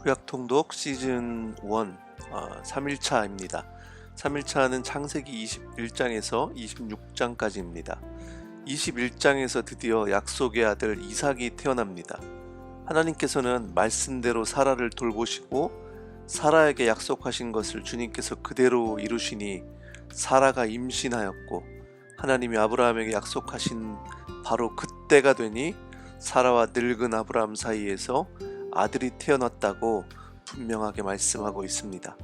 구약 통독 시즌 1 어, 3일차입니다. 3일차는 창세기 21장에서 26장까지입니다. 21장에서 드디어 약속의 아들 이삭이 태어납니다. 하나님께서는 말씀대로 사라를 돌보시고 사라에게 약속하신 것을 주님께서 그대로 이루시니 사라가 임신하였고 하나님이 아브라함에게 약속하신 바로 그때가 되니 사라와 늙은 아브라함 사이에서 아들이 태어났다고 분명하게 말씀하고 있습니다.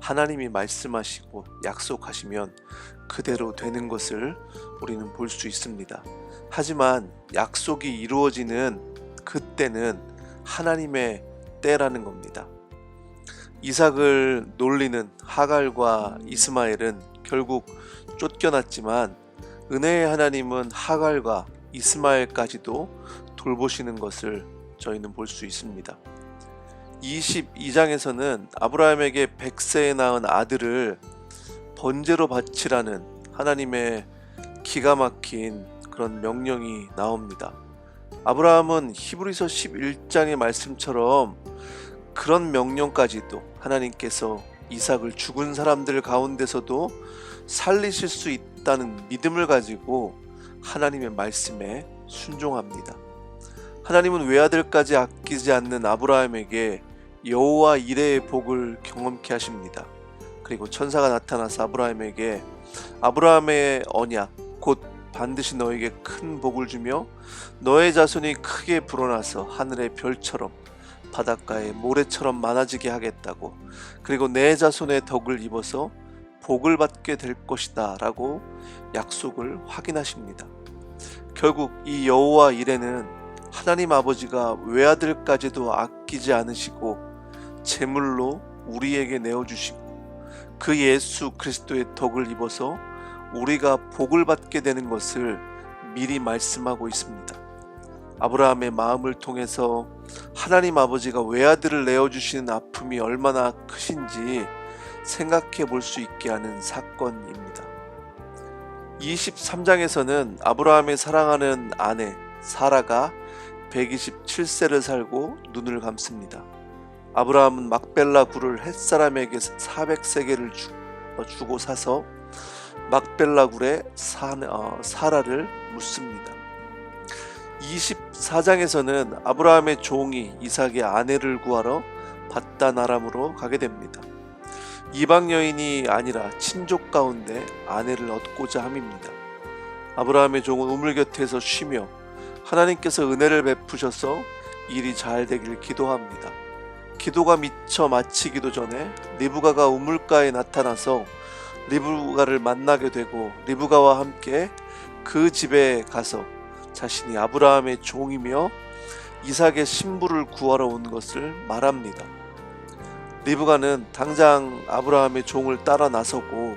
하나님이 말씀하시고 약속하시면 그대로 되는 것을 우리는 볼 수 있습니다. 하지만 약속이 이루어지는 그때는 하나님의 때라는 겁니다. 이삭을 놀리는 하갈과 이스마엘은 결국 쫓겨났지만 은혜의 하나님은 하갈과 이스마엘까지도 돌보시는 것을 저희는 볼 수 있습니다. 22장에서는 아브라함에게 100세에 낳은 아들을 번제로 바치라는 하나님의 기가 막힌 그런 명령이 나옵니다. 아브라함은 히브리서 11장의 말씀처럼 그런 명령까지도 하나님께서 이삭을 죽은 사람들 가운데서도 살리실 수 있다는 믿음을 가지고 하나님의 말씀에 순종합니다. 하나님은 외아들까지 아끼지 않는 아브라함에게 여호와 이레의 복을 경험케 하십니다. 그리고 천사가 나타나서 아브라함에게 아브라함의 언약 곧 반드시 너에게 큰 복을 주며 너의 자손이 크게 불어나서 하늘의 별처럼 바닷가의 모래처럼 많아지게 하겠다고 그리고 내 자손의 덕을 입어서 복을 받게 될 것이다 라고 약속을 확인하십니다. 결국 이 여호와 이레는 하나님 아버지가 외아들까지도 아끼지 않으시고 제물로 우리에게 내어주시고 그 예수 그리스도의 덕을 입어서 우리가 복을 받게 되는 것을 미리 말씀하고 있습니다. 아브라함의 마음을 통해서 하나님 아버지가 외아들을 내어주시는 아픔이 얼마나 크신지 생각해 볼 수 있게 하는 사건입니다. 23장에서는 아브라함의 사랑하는 아내 사라가 127세를 살고 눈을 감습니다. 아브라함은 막벨라 굴을 햇사람에게 400세계를 주, 어, 주고 사서 막벨라 굴에 사, 어, 사라를 묻습니다. 24장에서는 아브라함의 종이 이삭의 아내를 구하러 바단 아람으로 가게 됩니다. 이방 여인이 아니라 친족 가운데 아내를 얻고자 함입니다. 아브라함의 종은 우물 곁에서 쉬며 하나님께서 은혜를 베푸셔서 일이 잘 되길 기도합니다. 기도가 미처 마치기도 전에 리브가가 우물가에 나타나서 리브가를 만나게 되고 리브가와 함께 그 집에 가서 자신이 아브라함의 종이며 이삭의 신부를 구하러 온 것을 말합니다. 리브가는 당장 아브라함의 종을 따라 나서고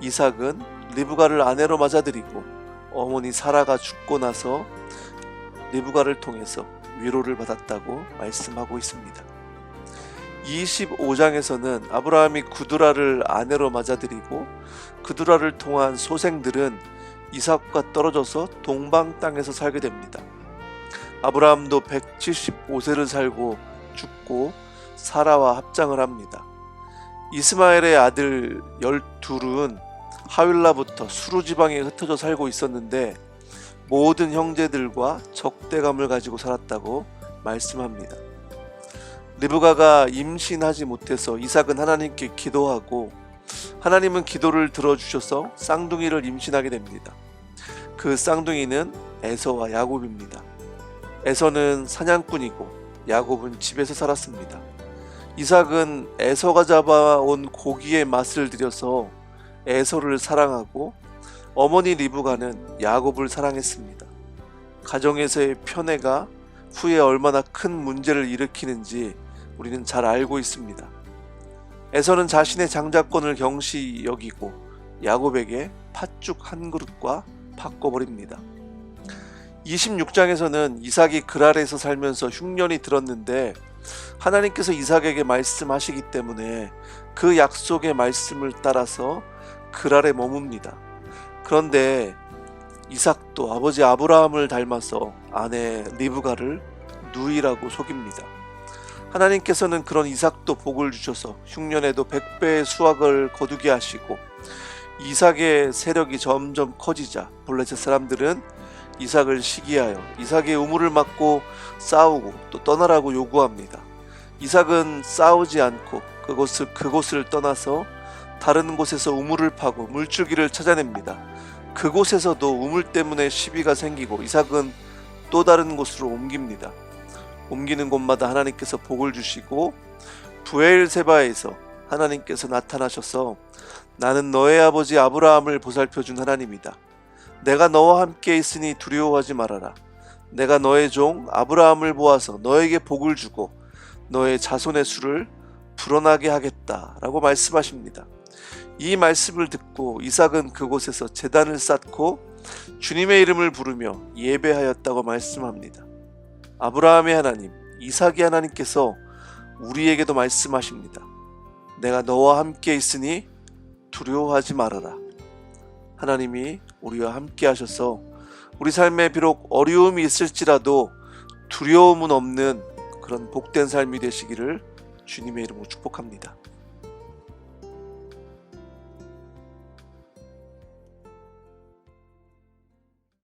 이삭은 리브가를 아내로 맞아들이고 어머니 사라가 죽고 나서 리브가를 통해서 위로를 받았다고 말씀하고 있습니다. 25장에서는 아브라함이 구두라를 아내로 맞아들이고 구두라를 통한 소생들은 이삭과 떨어져서 동방 땅에서 살게 됩니다. 아브라함도 175세를 살고 죽고 사라와 합장을 합니다. 이스마엘의 아들 12은 하윌라부터 수루 지방에 흩어져 살고 있었는데 모든 형제들과 적대감을 가지고 살았다고 말씀합니다. 리브가가 임신하지 못해서 이삭은 하나님께 기도하고 하나님은 기도를 들어주셔서 쌍둥이를 임신하게 됩니다. 그 쌍둥이는 에서와 야곱입니다. 에서는 사냥꾼이고 야곱은 집에서 살았습니다. 이삭은 에서가 잡아온 고기의 맛을 들여서 에서를 사랑하고 어머니 리브가는 야곱을 사랑했습니다. 가정에서의 편애가 후에 얼마나 큰 문제를 일으키는지 우리는 잘 알고 있습니다. 에서는 자신의 장자권을 경시 여기고 야곱에게 팥죽 한 그릇과 바꿔버립니다. 26장에서는 이삭이 그랄에서 살면서 흉년이 들었는데 하나님께서 이삭에게 말씀하시기 때문에 그 약속의 말씀을 따라서 그랄에 머뭅니다. 그런데 이삭도 아버지 아브라함을 닮아서 아내 리브가를 누이라고 속입니다. 하나님께서는 그런 이삭도 복을 주셔서 흉년에도 백배의 수확을 거두게 하시고 이삭의 세력이 점점 커지자 블레셋 사람들은 이삭을 시기하여 이삭의 우물을 막고 싸우고 또 떠나라고 요구합니다. 이삭은 싸우지 않고 그곳을 그곳을 떠나서 다른 곳에서 우물을 파고 물줄기를 찾아냅니다. 그곳에서도 우물 때문에 시비가 생기고 이삭은 또 다른 곳으로 옮깁니다. 옮기는 곳마다 하나님께서 복을 주시고 부엘세바에서 하나님께서 나타나셔서 나는 너의 아버지 아브라함을 보살펴 준 하나님이다. 내가 너와 함께 있으니 두려워하지 말아라. 내가 너의 종 아브라함을 보아서 너에게 복을 주고 너의 자손의 수를 불어나게 하겠다라고 말씀하십니다. 이 말씀을 듣고 이삭은 그곳에서 제단을 쌓고 주님의 이름을 부르며 예배하였다고 말씀합니다. 아브라함의 하나님, 이삭의 하나님께서 우리에게도 말씀하십니다. 내가 너와 함께 있으니 두려워하지 말아라. 하나님이 우리와 함께 하셔서 우리 삶에 비록 어려움이 있을지라도 두려움은 없는 그런 복된 삶이 되시기를 주님의 이름으로 축복합니다.